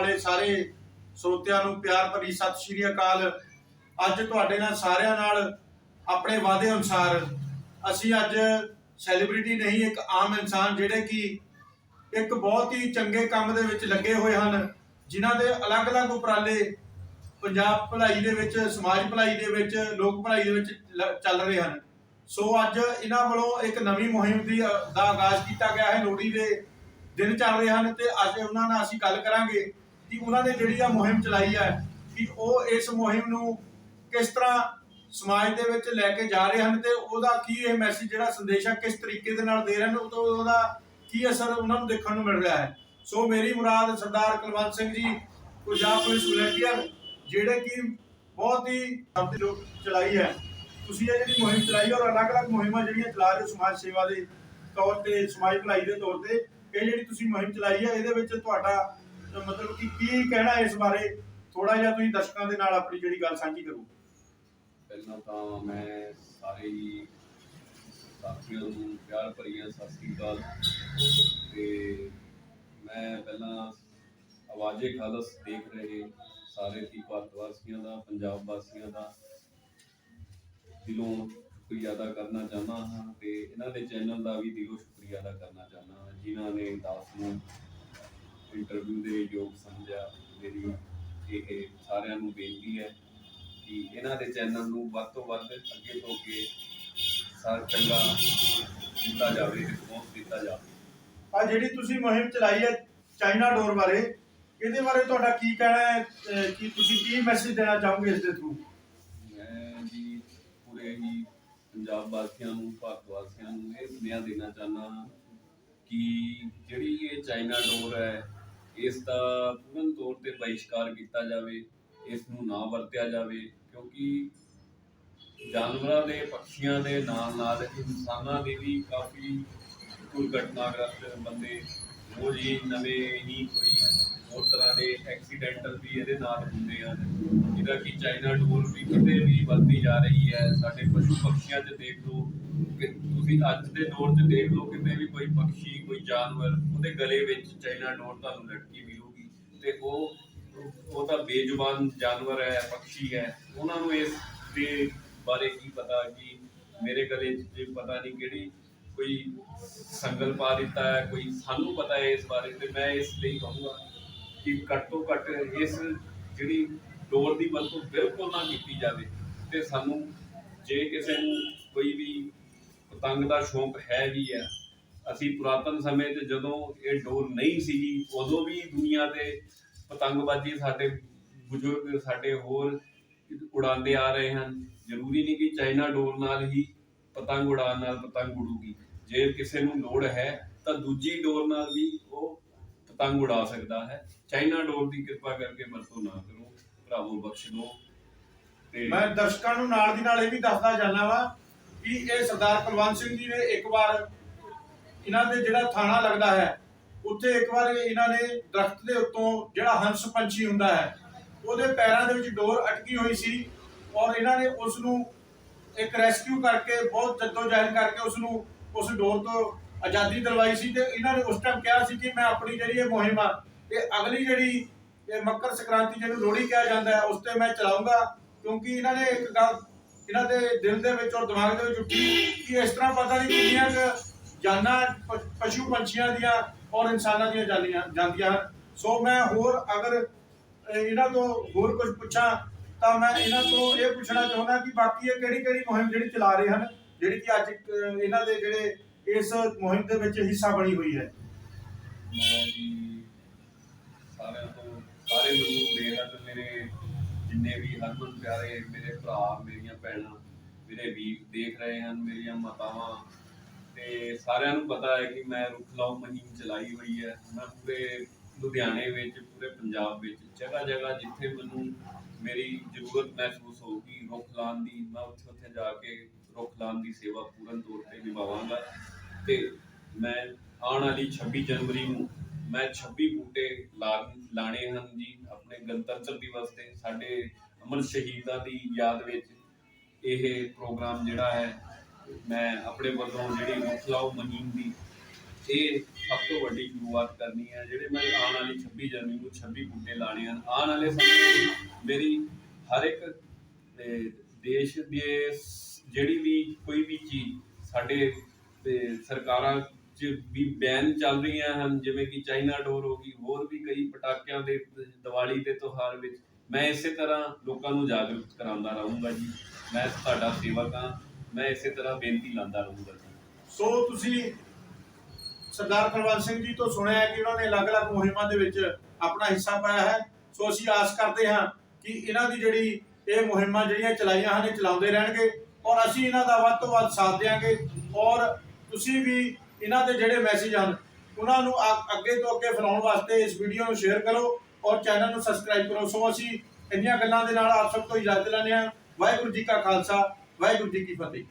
ਵਾਲੇ ਸਾਰੇ ਸਰੋਤਿਆਂ ਨੂੰ ਪਿਆਰ ਭਰੀ ਸਤਿ ਸ਼੍ਰੀ ਅਕਾਲ। ਅੱਜ ਤੁਹਾਡੇ ਨਾਲ ਸਾਰਿਆਂ ਨਾਲ ਆਪਣੇ ਵਾਅਦੇ ਅਨੁਸਾਰ ਅਸੀਂ ਅੱਜ ਸੈਲੀਬ੍ਰਿਟੀ ਨਹੀਂ, ਇੱਕ ਆਮ ਇਨਸਾਨ ਜਿਹੜੇ ਕਿ ਇੱਕ ਬਹੁਤ ਹੀ ਚੰਗੇ ਕੰਮ ਦੇ ਵਿੱਚ ਲੱਗੇ ਹੋਏ ਹਨ, ਜਿਨ੍ਹਾਂ ਦੇ ਅਲੱਗ-ਅਲੱਗ ਉਪਰਾਲੇ ਪੰਜਾਬ ਭਲਾਈ ਦੇ ਵਿੱਚ, ਸਮਾਜ ਭਲਾਈ ਦੇ ਵਿੱਚ, ਲੋਕ ਭਲਾਈ ਦੇ ਵਿੱਚ ਚੱਲ ਰਹੇ ਹਨ। ਸੋ ਅੱਜ ਇਹਨਾਂ ਵੱਲੋਂ ਇੱਕ ਨਵੀਂ ਮੁਹਿੰਮ ਦੀ ਦਾ ਆਗਾਜ਼ ਕੀਤਾ ਗਿਆ ਹੈ। ਲੋਹੜੀ ਦੇ ਦਿਨ ਚੱਲ ਰਹੇ ਹਨ ਤੇ ਅੱਜ ਉਹਨਾਂ ਨਾਲ ਅਸੀਂ ਗੱਲ ਕਰਾਂਗੇ। ਕਿ ਉਹਨਾਂ ਨੇ ਜਿਹੜੀ ਆ ਮੁਹਿੰਮ ਚਲਾਈ ਹੈ, ਕਿ ਉਹ ਇਸ ਮੁਹਿੰਮ ਨੂੰ ਕਿਸ ਤਰ੍ਹਾਂ ਸਮਾਜ ਦੇ ਵਿੱਚ ਲੈ ਕੇ ਜਾ ਰਹੇ ਹਨ ਤੇ ਉਹਦਾ ਕੀ ਇਹ ਮੈਸੇਜ ਜਿਹੜਾ ਸੰਦੇਸ਼ ਹੈ ਕਿਸ ਤਰੀਕੇ ਦੇ ਨਾਲ ਦੇ ਰਹੇ ਹਨ, ਉਹ ਤੋਂ ਉਹਦਾ ਕੀ ਅਸਰ ਉਹਨਾਂ ਨੂੰ ਦੇਖਣ ਨੂੰ ਮਿਲ ਰਿਹਾ ਹੈ। ਸੋ ਮੇਰੀ ਮੁਰਾਦ ਸਰਦਾਰ ਕੁਲਵੰਤ ਸਿੰਘ ਜੀ, ਪੰਜਾਬ ਪੁਲਿਸ ਵਲੰਟੀਅਰ, ਜਿਹੜੇ ਕਿ ਬਹੁਤ ਹੀ ਸ਼ਬਦ ਲੋਕ ਚਲਾਈ ਹੈ। ਤੁਸੀਂ ਇਹ ਜਿਹੜੀ ਮੁਹਿੰਮ ਚਲਾਈ ਔਰ ਅਲੱਗ-ਅਲੱਗ ਮੁਹਿੰਮਾਂ ਜਿਹੜੀਆਂ ਚਲਾ ਰਹੇ ਹੋ ਸਮਾਜ ਸੇਵਾ ਦੇ ਤੌਰ ਤੇ, ਸਮਾਜ ਭਲਾਈ ਦੇ ਤੌਰ ਤੇ, ਇਹ ਜਿਹੜੀ ਤੁਸੀਂ ਮੁਹਿੰਮ ਚਲਾਈ ਹੈ, ਇਹਦੇ ਵਿੱਚ ਤੁਹਾਡਾ ਮਤਲਬ ਕਿ ਕੀ ਕਹਿਣਾ ਇਸ ਬਾਰੇ? ਥੋੜਾ ਜਿਹਾ ਤੁਸੀਂ ਦਰਸ਼ਕਾਂ ਦੇ ਨਾਲ ਆਪਣੀ ਜਿਹੜੀ ਗੱਲ ਸਾਂਝੀ ਕਰੋ। ਪਹਿਲਾਂ ਤਾਂ ਮੈਂ ਸਾਰੇ ਹੀ ਸਾਥੀਆਂ ਨੂੰ ਪਿਆਰ ਭਰੀਆਂ ਸਤਿ ਸ੍ਰੀ ਅਕਾਲ। ਤੇ ਮੈਂ ਪਹਿਲਾਂ ਆਵਾਜ਼ੇ ਖਾਲਸ ਦੇਖ ਰਹੇ ਸਾਰੇ ਹੀ ਭਾਰਤ ਵਾਸੀਆਂ ਦਾ, ਪੰਜਾਬ ਵਾਸੀਆਂ ਦਾ। ਦਿਲੋਂ ਸ਼ੁਕਰੀਆ ਅਦਾ ਕਰਨਾ ਚਾਹੁੰਦਾ ਹਾਂ ਤੇ ਇਹਨਾਂ ਦੇ ਚੈਨਲ ਦਾ ਵੀ ਦਿਲੋਂ ਸ਼ੁਕਰੀਆ ਅਦਾ ਕਰਨਾ ਚਾਹੁੰਦਾ ਹਾਂ, ਜਿਨ੍ਹਾਂ ਨੇ ਦਾਸ ਨੂੰ ਇੰਟਰਵਿਊ ਦੇ ਯੋਗ ਸਮਝਿਆ ਮੇਰੀ ਇਹ ਸਾਰਿਆਂ ਨੂੰ ਬੇਨਤੀ ਹੈ ਕਿ ਇਹਨਾਂ ਦੇ ਚੈਨਲ ਨੂੰ ਵੱਧ ਤੋਂ ਵੱਧ ਅੱਗੇ ਤੋਂ ਅੱਗੇ ਸਾਰ ਚੰਗਾ ਦਿੱਤਾ ਜਾਵੇ ਰਿਸਪੌਂਸ ਦਿੱਤਾ ਜਾਵੇ। ਆ ਜਿਹੜੀ ਤੁਸੀਂ ਮੁਹਿੰਮ ਚਲਾਈ ਹੈ ਚਾਈਨਾ ਡੋਰ ਬਾਰੇ ਇਹਦੇ ਬਾਰੇ ਤੁਹਾਡਾ ਕੀ ਕਹਿਣਾ ਹੈ ਅਹ ਕਿ ਤੁਸੀਂ ਕੀ ਮੈਸੇਜ ਦੇਣਾ ਚਾਹੋਗੇ ਇਸ ਦੇ ਥਰੂ ਮੈਂ ਜੀ ਪੂਰੇ ਹੀ ਪੰਜਾਬ ਵਾਸੀਆਂ ਨੂੰ ਭਾਰਤ ਵਾਸੀਆਂ ਨੂੰ ਇਹ ਸੁਨੇਹਾ ਦੇਣਾ ਚਾਹੁੰਦਾ ਕਿ ਜਿਹੜੀ ਇਹ ਚਾਈਨਾ ਡੋਰ ਹੈ ਇਸ ਦਾ ਪੂਰਨ ਤੌਰ ਤੇ ਬਹਿਸ਼ਕਾਰ ਕੀਤਾ ਜਾਵੇ, ਇਸ ਨੂੰ ਨਾ ਵਰਤਿਆ ਜਾਵੇ, ਕਿਉਂਕਿ ਜਾਨਵਰਾਂ ਦੇ, ਪੰਛੀਆਂ ਦੇ ਨਾਲ ਨਾਲ ਇਨਸਾਨਾਂ ਦੇ ਵੀ ਕਾਫੀ ਦੁਰਘਟਨਾਗ੍ਰਸਤ ਬੰਦੇ ਰੋਜ਼ ਹੀ ਨਵੇਂ ਹੀ ਕੋਈ ਹੋਰ ਤਰ੍ਹਾਂ ਦੇ ਐਕਸੀਡੈਂਟਲ ਵੀ ਇਹਦੇ ਨਾਲ ਹੁੰਦੇ ਹਨ। ਜਿਹਦਾ ਕਿ ਚਾਈਨਾ ਡੋਰ ਵੀ ਕਿਤੇ ਵੀ ਵੱਧਦੀ ਜਾ ਰਹੀ ਹੈ, ਸਾਡੇ ਪਸ਼ੂ ਪੰਛੀਆਂ 'ਚ ਦੇਖ ਲਓ ਕਿ ਤੁਸੀਂ ਅੱਜ ਦੇ ਦੌਰ 'ਚ ਦੇਖ ਲਓ ਕਿਤੇ ਵੀ ਕੋਈ ਪੰਛੀ, ਕੋਈ ਜਾਨਵਰ, ਉਹਦੇ ਗਲੇ ਵਿੱਚ ਚਾਈਨਾ ਡੋਰ ਤੁਹਾਨੂੰ ਲਟਕੀ ਮਿਲੂਗੀ ਤੇ ਉਹ ਉਹ ਤਾਂ ਬੇਜ਼ੁਬਾਨ ਜਾਨਵਰ ਹੈ, ਪੰਛੀ ਹੈ। ਉਹਨਾਂ ਨੂੰ ਇਸ ਦੇ ਬਾਰੇ ਕੀ ਪਤਾ ਕਿ ਮੇਰੇ ਗਲੇ 'ਚ ਜੇ ਪਤਾ ਨਹੀਂ ਕਿਹੜੀ ਕੋਈ ਸੰਗਲ ਪਾ ਦਿੱਤਾ ਹੈ, ਕੋਈ ਸਾਨੂੰ ਪਤਾ ਹੈ ਇਸ ਬਾਰੇ ਤੇ ਮੈਂ ਇਸ ਲਈ ਕਹੂੰਗਾ ਕਿ ਘੱਟ ਤੋਂ ਘੱਟ ਇਸ ਜਿਹੜੀ ਡੋਰ ਦੀ ਵਰਤੋਂ ਬਿਲਕੁਲ ਨਾ ਕੀਤੀ ਜਾਵੇ ਤੇ ਸਾਨੂੰ ਜੇ ਕਿਸੇ ਨੂੰ ਕੋਈ ਵੀ ਪਤੰਗ ਦਾ ਸ਼ੌਂਕ ਹੈ ਵੀ ਹੈ। ਅਸੀਂ ਪੁਰਾਤਨ ਸਮੇਂ 'ਚ ਜਦੋਂ ਇਹ ਡੋਰ ਨਹੀਂ ਸੀਗੀ, ਉਦੋਂ ਵੀ ਦੁਨੀਆ ਤੇ ਪਤੰਗਬਾਜ਼ੀ ਸਾਡੇ ਬਜ਼ੁਰਗ, ਸਾਡੇ ਹੋਰ ਉਡਾਉਂਦੇ ਆ ਰਹੇ ਹਨ। ਜ਼ਰੂਰੀ ਨਹੀਂ ਕਿ ਚਾਈਨਾ ਡੋਰ ਨਾਲ ਹੀ ਪਤੰਗ ਉਡਾਉਣ ਨਾਲ ਪਤੰਗ ਉਡੂਗੀ। ਜੇ ਕਿਸੇ ਨੂੰ ਲੋੜ ਹੈ, ਤਾਂ ਦੂਜੀ ਡੋਰ ਨਾਲ ਵੀ ਉਹ ਪਤੰਗ ਉਡਾ ਸਕਦਾ ਹੈ। ਚਾਈਨਾ ਡੋਰ ਦੀ ਕਿਰਪਾ ਕਰਕੇ ਵਰਤੋਂ ਨਾ ਕਰੋ। ਭਰਾਵੋ, ਬਖਸ਼ ਦਿਓ। ਤੇ ਮੈਂ ਦਰਸ਼ਕਾਂ ਨੂੰ ਨਾਲ ਦੀ ਨਾਲ ਇਹ ਵੀ ਦੱਸਦਾ ਜਾਣਾ ਵਾ ਕਿ ਇਹ ਸਰਦਾਰ ਕੁਲਵੰਤ ਸਿੰਘ ਜੀ ਨੇ ਇੱਕ ਵਾਰ ਇਹਨਾਂ ਦੇ ਜਿਹੜਾ ਥਾਣਾ ਲੱਗਦਾ ਹੈ, ਉੱਥੇ ਇੱਕ ਵਾਰ ਇਹਨਾਂ ਨੇ ਦਰਖਤ ਦੇ ਉੱਤੋਂ ਜਿਹੜਾ ਹੰਸ ਪੰਛੀ ਹੁੰਦਾ ਹੈ, ਉਹਦੇ ਪੈਰਾਂ ਦੇ ਵਿੱਚ ਡੋਰ ਅਟਕੀ ਹੋਈ ਸੀ ਔਰ ਇਹਨਾਂ ਨੇ ਉਸ ਨੂੰ ਇੱਕ ਰੈਸਕਿਊ ਕਰਕੇ, ਬਹੁਤ ਜਹਿਦ ਕਰਕੇ ਉਸ ਨੂੰ ਉਸ ਡੋਰ ਤੋਂ ਆਜ਼ਾਦੀ ਦਿਲਵਾਈ ਸੀ ਤੇ ਇਹਨਾਂ ਨੇ ਉਸ ਟਾਈਮ ਕਿਹਾ ਸੀ ਕਿ ਮੈਂ ਆਪਣੀ ਜਿਹੜੀ ਇਹ ਮੁਹਿੰਮ ਆ, ਇਹ ਅਗਲੀ ਜਿਹੜੀ ਇਹ ਮੱਕਰ ਸੰਕ੍ਰਾਂਤੀ ਜਿਹਨੂੰ ਲੋਹੜੀ ਕਿਹਾ ਜਾਂਦਾ ਹੈ, ਉਸ ਤੇ ਮੈਂ ਚਲਾਉਂਗਾ ਕਿਉਂਕਿ ਇਹਨਾਂ ਨੇ ਇੱਕ ਗੱਲ ਇਹਨਾਂ ਦੇ ਦਿਲ ਦੇ ਵਿੱਚ ਔਰ ਦਿਮਾਗ ਦੇ ਵਿੱਚ ਉੱਠੀ ਕਿ ਇਸ ਤਰ੍ਹਾਂ ਪਤਾ ਨਹੀਂ ਕਿੰਨੀਆਂ ਕੁ ਜਾਨਾਂ ਪ- ਪਸ਼ੂ ਪੰਛੀਆਂ ਦੀਆਂ ਔਰ ਇਨਸਾਨਾਂ ਦੀਆਂ ਜਾਨੀਆਂ ਜਾਂਦੀਆਂ ਹਨ। ਸੋ ਮੈਂ ਹੋਰ ਅਗਰ ਅਹ, ਇਹਨਾਂ ਤੋਂ ਹੋਰ ਕੁਝ ਪੁੱਛਾਂ ਤਾਂ ਮੈਂ ਇਹਨਾਂ ਤੋਂ ਇਹ ਪੁੱਛਣਾ ਚਾਹੁੰਦਾ ਕਿ ਬਾਕੀ ਇਹ ਕਿਹੜੀ ਕਿਹੜੀ ਮੁਹਿੰਮ ਜਿਹੜੀ ਚਲਾ ਰਹੇ ਹਨ ਜਿਹੜੀ ਕਿ ਅੱਜ ਅਹ, ਇਹਨਾਂ ਦੇ ਜਿਹੜੇ ਇਸ ਮੁਹਿੰਮ ਦੇ ਵਿੱਚ ਹਿੱਸਾ ਬਣੀ ਹੋਈ ਹੈ। ਮੈਂ ਜੀ ਸਾਰਿਆਂ ਤੋਂ ਸਾਰੇ ਮੈਨੂੰ ਬੇਹੱਦ ਮੇਰੇ ਜਿੰਨੇ ਵੀ ਹਰਮਨ ਪਿਆਰੇ ਮੇਰੇ ਭਰਾ, ਮੇਰੀਆਂ ਭੈਣਾਂ, ਮੇਰੇ ਵੀਰ ਦੇਖ ਰਹੇ ਹਨ, ਮੇਰੀਆਂ ਮਾਤਾਵਾਂ ਤੇ ਸਾਰਿਆਂ ਨੂੰ ਪਤਾ ਹੈ ਕਿ ਮੈਂ ਰੁੱਖ ਲਾਓ ਮੁਹਿੰਮ ਚਲਾਈ ਹੋਈ ਹੈ। ਮੈਂ ਪੂਰੇ ਲੁਧਿਆਣੇ ਵਿੱਚ, ਪੂਰੇ ਪੰਜਾਬ ਵਿੱਚ ਜਗ੍ਹਾ ਜਗ੍ਹਾ ਜਿੱਥੇ ਮੈਨੂੰ ਮੇਰੀ ਜ਼ਰੂਰਤ ਮਹਿਸੂਸ ਹੋਊਗੀ, ਰੁੱਖ ਲਾਉਣ ਦੀ, ਮੈਂ ਉੱਥੇ ਉੱਥੇ ਜਾ ਕੇ ਰੁੱਖ ਲਾਉਣ ਦੀ ਸੇਵਾ ਪੂਰਨ ਤੌਰ ਤੇ ਨਿਭਾਵਾਂਗਾ ਤੇ ਮੈਂ ਆਉਣ ਵਾਲੀ 26 ਜਨਵਰੀ ਨੂੰ ਮੈਂ 26 ਬੂਟੇ ਲਾ- ਲਾਣੇ ਹਨ ਜੀ ਆਪਣੇ ਗਣਤੰਤਰ ਦਿਵਸ ਤੇ, ਸਾਡੇ ਅਮਰ ਸ਼ਹੀਦਾਂ ਦੀ ਯਾਦ ਵਿੱਚ ਇਹ ਪ੍ਰੋਗਰਾਮ ਜਿਹੜਾ ਹੈ, ਮੈਂ ਆਪਣੇ ਵੱਲੋਂ ਜਿਹੜੀ ਰੁੱਖ ਲਾਓ ਮੁਹਿੰਮ ਦੀ ਇਹ ਸਭ ਤੋਂ ਵੱਡੀ ਸ਼ੁਰੂਆਤ ਕਰਨੀ ਹੈ, ਜਿਹੜੇ ਮੈਂ ਆਉਣ ਵਾਲੀ 26 ਜਨਵਰੀ ਨੂੰ 26 ਬੂਟੇ ਲਾਣੇ ਹਨ। ਆਉਣ ਵਾਲੇ ਸਮੇਂ ਮੇਰੀ ਹਰ ਇੱਕ ਦੇਸ਼ ਦੇ ਜਿਹੜੀ ਵੀ ਕੋਈ ਵੀ ਚੀਜ਼ ਸਾਡੇ ਤੇ ਸਰਕਾਰਾਂ ਵੀ ਬੈਨ ਚੱਲ ਰਹੀਆਂ ਹਨ, ਜਿਵੇਂ ਕਿ ਚਾਈਨਾ ਡੋਰ ਹੋ ਗਈ, ਹੋਰ ਵੀ ਕਈ ਪਟਾਕਿਆਂ ਦੇ ਦੀਵਾਲੀ ਦੇ ਤਿਉਹਾਰ ਵਿੱਚ ਮੈਂ ਇਸੇ ਤਰ੍ਹਾਂ ਲੋਕਾਂ ਨੂੰ ਜਾਗਰੂਕ ਕਰਾਉਂਦਾ ਰਹੂੰਗਾ ਜੀ। ਮੈਂ ਤੁਹਾਡਾ ਸੇਵਕ ਹਾਂ, ਮੈਂ ਇਸੇ ਤਰ੍ਹਾਂ ਬੇਨਤੀ ਲਾਉਂਦਾ ਰਹੂੰਗਾ ਜੀ। ਸੋ ਤੁਸੀਂ ਸਰਦਾਰ ਕੁਲਵੰਤ ਸਿੰਘ ਜੀ ਤੋਂ ਸੁਣਿਆ ਕਿ ਉਹਨਾਂ ਨੇ ਅਲੱਗ-ਅਲੱਗ ਮੁਹਿੰਮਾਂ ਦੇ ਵਿੱਚ ਆਪਣਾ ਹਿੱਸਾ ਪਾਇਆ ਹੈ। ਸੋ ਅਸੀਂ ਆਸ ਕਰਦੇ ਹਾਂ ਕਿ ਇਹਨਾਂ ਦੀ ਜਿਹੜੀ ਇਹ ਮੁਹਿੰਮਾਂ ਜਿਹੜੀਆਂ ਚਲਾਈਆਂ ਹਨ, ਇਹ ਚਲਾਉਂਦੇ ਰਹਿਣਗੇ ਔਰ ਅਸੀਂ ਇਹਨਾਂ ਦਾ ਵੱਧ ਤੋਂ ਵੱਧ ਸਾਥ ਦੇਵਾਂਗੇ ਔਰ ਤੁਸੀਂ ਵੀ ਇਹਨਾਂ ਦੇ ਜਿਹੜੇ ਮੈਸੇਜ ਹਨ, ਉਹਨਾਂ ਨੂੰ ਅੱਗੇ ਤੋਂ ਅੱਗੇ ਫੈਲਾਉਣ ਵਾਸਤੇ ਇਸ ਵੀਡੀਓ ਨੂੰ ਸ਼ੇਅਰ ਕਰੋ ਔਰ ਚੈਨਲ ਨੂੰ ਸਬਸਕ੍ਰਾਈਬ ਕਰੋ। ਸੋ ਅਸੀਂ ਇੰਨੀਆਂ ਗੱਲਾਂ ਦੇ ਨਾਲ ਆਪ ਸਭ ਤੋਂ ਇਜਾਜ਼ਤ ਲੈਂਦੇ ਹਾਂ। ਵਾਹਿਗੁਰੂ ਜੀ ਕਾ ਖਾਲਸਾ, ਵਾਹਿਗੁਰੂ ਜੀ ਕੀ ਫਤਿਹ।